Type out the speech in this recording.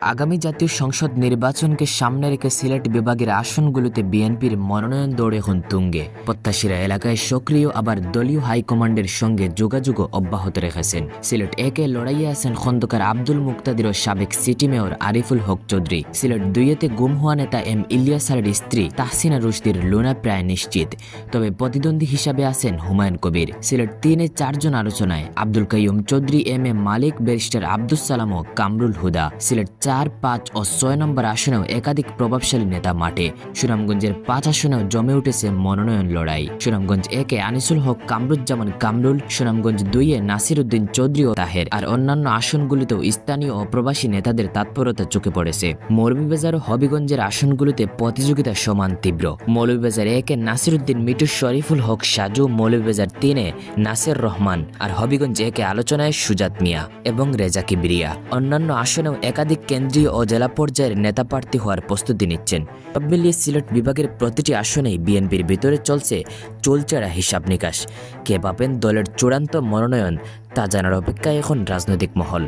আগামী জাতীয় সংসদ নির্বাচনকে সামনে রেখে সিলেট বিভাগের আসনগুলোতে বিএনপির মনোনয়ন দৌড় এখন তুঙ্গে প্রত্যাশীরা এলাকায় সক্রিয়, আবার দলীয় হাইকমান্ডের সঙ্গে যোগাযোগও অব্যাহত রেখেছেন। সিলেট একে লড়াইয়ে আছেন খন্দকার আব্দুল মুক্তাদির সাবেক সিটি মেয়র আরিফুল হক চৌধুরী। সিলেট দুইয়েতে গুম হওয়া নেতা এম ইলিয়াসারের স্ত্রী তাহসিনা রুশদির লুনা প্রায় নিশ্চিত। তবে প্রতিদ্বন্দ্বী হিসাবে আছেন হুমায়ুন কবির। সিলেট তিনে চারজন আলোচনায় Abdul Kaiyum Chowdhury, M A Malik, barrister Abdul Salam ও কামরুল হুদা। সিলেট চার পাঁচ ও ছয় নম্বর আসনেও একাধিক প্রভাবশালী নেতা মাঠে। সুনামগঞ্জের পাঁচ আসনেও জমে উঠেছে মনোনয়ন লড়াই। সুনামগঞ্জ একে আনিসুল হক, কামরুজ্জামান কামরুল, সুনামগঞ্জ দুইয়ে নাসির উদ্দিন চৌধুরী ও তাহের আর অন্যান্য আসনগুলিতেও স্থানীয় ও প্রবাসী নেতাদের তৎপরতা চোখে পড়েছে। মৌলভীবাজার ও হবিগঞ্জের আসনগুলিতে প্রতিযোগিতা সমান তীব্র। মৌলভীবাজার একে নাসির উদ্দিন মিটু শরীফুল হক, সাজু মৌলভীবাজার তিনে নাসির রহমান আর হবিগঞ্জ একে আলোচনায় সুজাত মিয়া এবং রেজা কিবরিয়া। অন্যান্য আসনেও একাধিক কেন্দ্রীয় ও জেলা পর্যায়ের নেতা প্রার্থী হওয়ার প্রস্তুতি নিচ্ছেন। সব মিলিয়ে সিলেট বিভাগের প্রতিটি আসনেই বিএনপির ভিতরে চলছে চলচেরা হিসাব নিকাশ। কে পাবেন দলের চূড়ান্ত মনোনয়ন তা জানার অপেক্ষায় এখন রাজনৈতিক মহল।